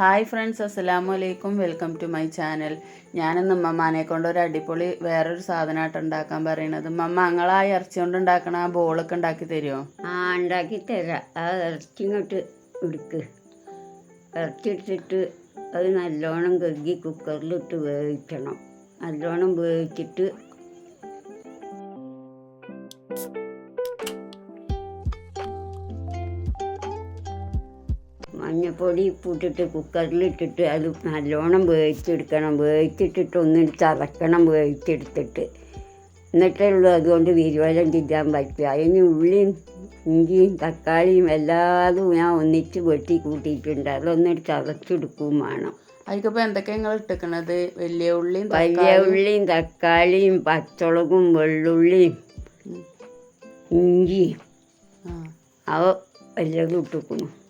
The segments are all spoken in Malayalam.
ഹായ് ഫ്രണ്ട്സ് അസ്സലാമു അലൈക്കും. Welcome to my channel. ഞാനിന്ന് ഉമ്മമാനെ കൊണ്ട് ഒരു അടിപൊളി വേറൊരു സാധനമായിട്ട് ഉണ്ടാക്കാൻ പറയണത്. ഉമ്മമ്മ ആ ഇറച്ചി കൊണ്ട് ഉണ്ടാക്കണ ആ ബോളൊക്കെ ഉണ്ടാക്കി തരുമോ ആ ഉണ്ടാക്കി തരാം. ആ ഇറച്ചി ഇങ്ങോട്ട് എടുക്ക്. ഇറച്ചി ഇട്ടിട്ട് അത് നല്ലോണം കഴുകി കുക്കറിലിട്ട് വേവിക്കണം. നല്ലോണം വേവിച്ചിട്ട് മഞ്ഞപ്പൊടി ഉപ്പിട്ടിട്ട് കുക്കറിലിട്ടിട്ട് അത് നല്ലോണം വേവിച്ചെടുക്കണം. വേവിച്ചിട്ടിട്ട് ഒന്ന് ചതക്കണം വേവിച്ചെടുത്തിട്ട്. എന്നിട്ടേ ഉള്ളൂ അതുകൊണ്ട് വിരുവലം തിന്നാൻ പറ്റുക. അതിന് ഉള്ളിയും ഇഞ്ചിയും തക്കാളിയും എല്ലാതും ഞാൻ ഒന്നിച്ച് വെട്ടി കൂട്ടിയിട്ടുണ്ട്. അതൊന്ന് ചതച്ചെടുക്കുകയും വേണം. അതിക്കിപ്പോൾ എന്തൊക്കെ നിങ്ങൾ ഇട്ടിക്കണത്? വലിയ ഉള്ളിയും വലിയ ഉള്ളിയും തക്കാളിയും പച്ചമുളകും വെള്ളുള്ളിയും. ഇഞ്ചിയും. അവ എല്ലാം ഇട്ടിക്കുന്നു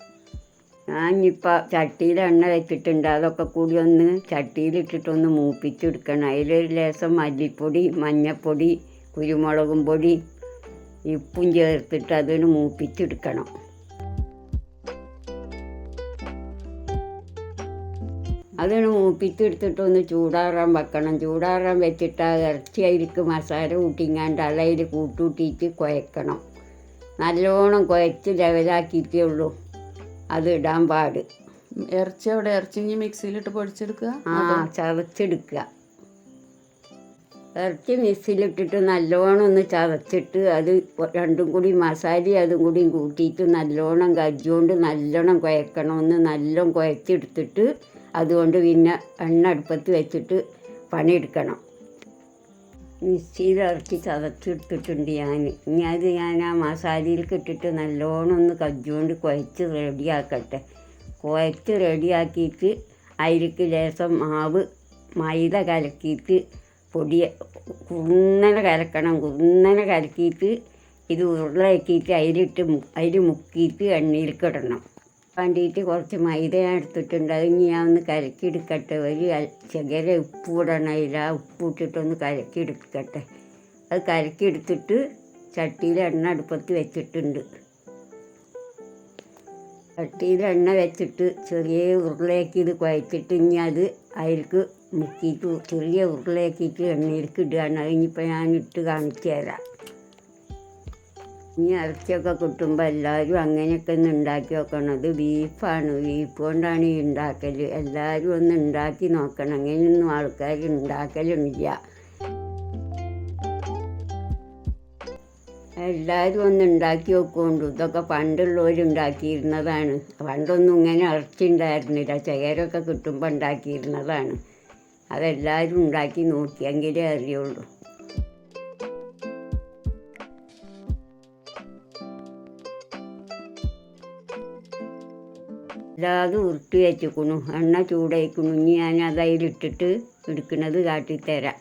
ഞാൻ ഇപ്പം ചട്ടിയിൽ എണ്ണ വെച്ചിട്ടുണ്ട്. അതൊക്കെ കൂടി ഒന്ന് ചട്ടിയിലിട്ടിട്ടൊന്ന് മൂപ്പിച്ചെടുക്കണം. അതിലൊരു ലേശം മല്ലിപ്പൊടി മഞ്ഞപ്പൊടി കുരുമുളകും പൊടി ഉപ്പും ചേർത്തിട്ട് അതൊന്ന് മൂപ്പിച്ചെടുക്കണം. അതൊന്ന് മൂപ്പിച്ചെടുത്തിട്ട് ഒന്ന് ചൂടാറാൻ വെക്കണം. ചൂടാറാൻ വെച്ചിട്ട് ആ ഇറച്ചി അതിലേക്ക് മസാല കൂട്ടിങ്ങാണ്ട് അതതിൽ കൂട്ടുകൂട്ടിയിട്ട് കുഴക്കണം. നല്ലോണം കുഴച്ച് ലെവലാക്കിയിട്ടേ ഉള്ളൂ. അത് ഇടാൻ പാട്. ഇറച്ചി അവിടെ ഇറച്ചി ഇനി മിക്സിയിലിട്ട് പൊടിച്ചെടുക്കുക? ആ ചതച്ചെടുക്കുക. ഇറച്ചി മിക്സിയിലിട്ടിട്ട് നല്ലോണം ഒന്ന് ചതച്ചിട്ട് അത് രണ്ടും കൂടി മസാല അതും കൂടി കൂട്ടിയിട്ട് നല്ലോണം കജ്ജുകൊണ്ട് നല്ലോണം കുഴക്കണം ഒന്ന് നല്ലോണം കുഴച്ചെടുത്തിട്ട് അതുകൊണ്ട് പിന്നെ എണ്ണ അടുപ്പത്ത് വെച്ചിട്ട് പണിയെടുക്കണം. മിക്സിയിൽ ഇറച്ചി ചതച്ചെടുത്തിട്ടുണ്ട് ഞാൻ. ഇനി അത് ഞാൻ ആ മസാലയിലേക്ക് ഇട്ടിട്ട് നല്ലോണം ഒന്ന് കജ്ജുകൊണ്ട് കുഴച്ച് റെഡിയാക്കട്ടെ. കുഴച്ച് റെഡിയാക്കിയിട്ട് അതിലേക്ക് ലേശം മാവ് മൈദ കലക്കിയിട്ട് പൊടി കുന്നനെ കലക്കണം കുന്നനെ കലക്കിയിട്ട് ഇത് ഉരുളയാക്കിയിട്ട് അതിലിട്ട് അതിൽ മുക്കിയിട്ട് എണ്ണയിലേക്ക് ഇടണം. വേണ്ടിയിട്ട് കുറച്ച് മൈദ എടുത്തിട്ടുണ്ട്. അത് ഇനി ഞാൻ ഒന്ന് കലക്കി എടുക്കട്ടെ ഒരു ചകര ഉപ്പ് ഇടണം. ഉപ്പ് ഇട്ടിട്ടൊന്ന് കലക്കി എടുക്കട്ടെ അത് കലക്കി എടുത്തിട്ട് ചട്ടിയിൽ എണ്ണ അടുപ്പത്ത് വെച്ചിട്ടുണ്ട്. ചട്ടിയിൽ എണ്ണ വെച്ചിട്ട് ചെറിയ ഉരുളയാക്കി ഇത് കുഴച്ചിട്ട് ഇനി അത് അതിലേക്ക് മുക്കിയിട്ട് ചെറിയ ഉരുളയാക്കിയിട്ട് എണ്ണയിലേക്ക് ഇടുകയാണ്. അത് ഇനിയിപ്പോൾ ഞാൻ ഇട്ട് കാണിച്ചു തരാം. ഇനി ഇറച്ചിയൊക്കെ കിട്ടുമ്പോൾ എല്ലാവരും അങ്ങനെയൊക്കെ ഒന്ന് ഉണ്ടാക്കി നോക്കണം. ഇത് ബീഫാണ്. ബീഫ് കൊണ്ടാണ് ഈ ഉണ്ടാക്കൽ എല്ലാവരും ഒന്ന് ഉണ്ടാക്കി നോക്കണം. അങ്ങനെയൊന്നും ആൾക്കാർ ഉണ്ടാക്കലുമില്ല എല്ലാവരും ഒന്ന് ഉണ്ടാക്കി നോക്കുകൊണ്ട് ഇതൊക്കെ പണ്ടുള്ളവർ ഉണ്ടാക്കിയിരുന്നതാണ് പണ്ടൊന്നും ഇങ്ങനെ ഇറച്ചി ഉണ്ടായിരുന്നില്ല ചേരൊക്കെ കിട്ടുമ്പോൾ ഉണ്ടാക്കിയിരുന്നതാണ് അതെല്ലാവരും ഉണ്ടാക്കി നോക്കിയെങ്കിലേ അറിയുള്ളൂ. എല്ലാതും ഉരുട്ടി വെച്ചിക്കണു എണ്ണ ചൂടായിക്കണു ഇനി ഞാൻ അത് അതിലിട്ടിട്ട് എടുക്കുന്നത് കാട്ടിത്തരാം.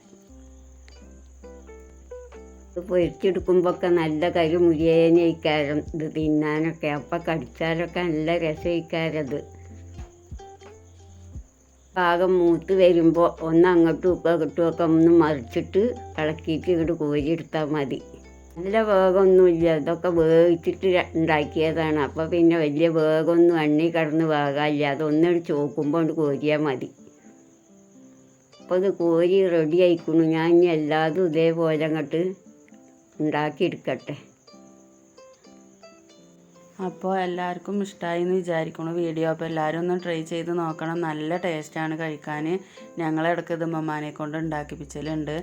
ഇത് പൊരിച്ചെടുക്കുമ്പോഴൊക്കെ നല്ല കരു മുരിയേനയിക്കാരം ഇത് തിന്നാനൊക്കെ. അപ്പം കടിച്ചാലൊക്കെ നല്ല രസയിക്കാരത് പാകം മൂത്ത് വരുമ്പോൾ ഒന്ന് അങ്ങോട്ടും ഇപ്പം അങ്ങോട്ടും ഒക്കെ ഒന്ന് മറിച്ചിട്ട് ഇളക്കിയിട്ട് ഇങ്ങോട്ട് കോരിയെടുത്താൽ മതി. നല്ല വേഗമൊന്നുമില്ല. ഇതൊക്കെ വേവിച്ചിട്ട് ഉണ്ടാക്കിയതാണ്. അപ്പോൾ പിന്നെ വലിയ വേഗമൊന്നും എണ്ണി കിടന്ന് വേഗമില്ല അതൊന്നും ചോക്കുമ്പോൾ കൊണ്ട് കോരിയാൽ മതി. അപ്പോൾ ഇത് കോരി റെഡി ആയിക്കണു. ഞാൻ ഇനി എല്ലാതും ഇതേപോലെ അങ്ങോട്ട് ഉണ്ടാക്കിയെടുക്കട്ടെ. അപ്പോൾ എല്ലാവർക്കും ഇഷ്ടമായി എന്ന് വിചാരിക്കുന്നു വീഡിയോ. അപ്പോൾ എല്ലാവരും ഒന്ന് ട്രൈ ചെയ്ത് നോക്കണം. നല്ല ടേസ്റ്റാണ് കഴിക്കാൻ ഞങ്ങളിടയ്ക്ക് ഇത് മമ്മാനെ കൊണ്ട് ഉണ്ടാക്കിപ്പിച്ചലുണ്ട്.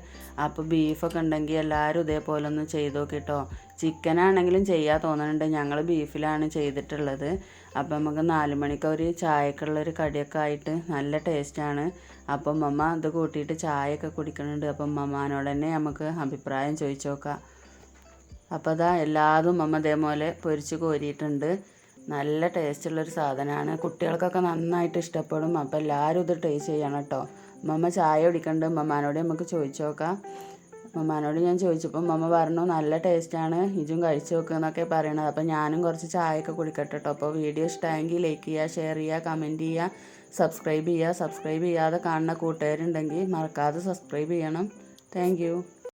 അപ്പോൾ ബീഫൊക്കെ ഉണ്ടെങ്കിൽ എല്ലാവരും ഇതേപോലെ ഒന്ന് ചെയ്ത് നോക്കിട്ടോ. ചിക്കനാണെങ്കിലും ചെയ്യാൻ തോന്നുന്നുണ്ട് ഞങ്ങൾ ബീഫിലാണ് ചെയ്തിട്ടുള്ളത്. അപ്പോൾ നമുക്ക് നാല് മണിക്ക് ഒരു ചായക്കുള്ളൊരു കടിയൊക്കെ ആയിട്ട് നല്ല ടേസ്റ്റാണ്. അപ്പം മമ്മ ഇത് കൂട്ടിയിട്ട് ചായയൊക്കെ കുടിക്കുന്നുണ്ട് അപ്പം മമ്മാനോട് തന്നെ നമുക്ക് അഭിപ്രായം ചോദിച്ചു നോക്കാം. അപ്പോൾ അതാ എല്ലാതും അമ്മ ഇതേപോലെ പൊരിച്ച് കോരിയിട്ടുണ്ട്. നല്ല ടേസ്റ്റ് ടേസ്റ്റുള്ളൊരു സാധനമാണ് കുട്ടികൾക്കൊക്കെ നന്നായിട്ട് ഇഷ്ടപ്പെടും. അപ്പോൾ എല്ലാവരും ഇത് ടേസ്റ്റ് ചെയ്യണം കേട്ടോ മമ്മ ചായ കുടിക്കണ്ട്. മമ്മാനോട് നമുക്ക് ചോദിച്ചു നോക്കാം. ഞാൻ ചോദിച്ചപ്പോൾ മമ്മ പറഞ്ഞു നല്ല ടേസ്റ്റാണ്. ഇജും കഴിച്ചു നോക്കുക എന്നൊക്കെ പറയണത്. അപ്പോൾ ഞാനും കുറച്ച് ചായയൊക്കെ കുടിക്കട്ടെ കേട്ടോ അപ്പോൾ വീഡിയോ ഇഷ്ടമായെങ്കിൽ ലൈക്ക് ചെയ്യുക ഷെയർ ചെയ്യുക കമന്റ് ചെയ്യുക സബ്സ്ക്രൈബ് ചെയ്യുക സബ്സ്ക്രൈബ് ചെയ്യാതെ കാണുന്ന കൂട്ടുകാരുണ്ടെങ്കിൽ മറക്കാതെ സബ്സ്ക്രൈബ് ചെയ്യണം. താങ്ക്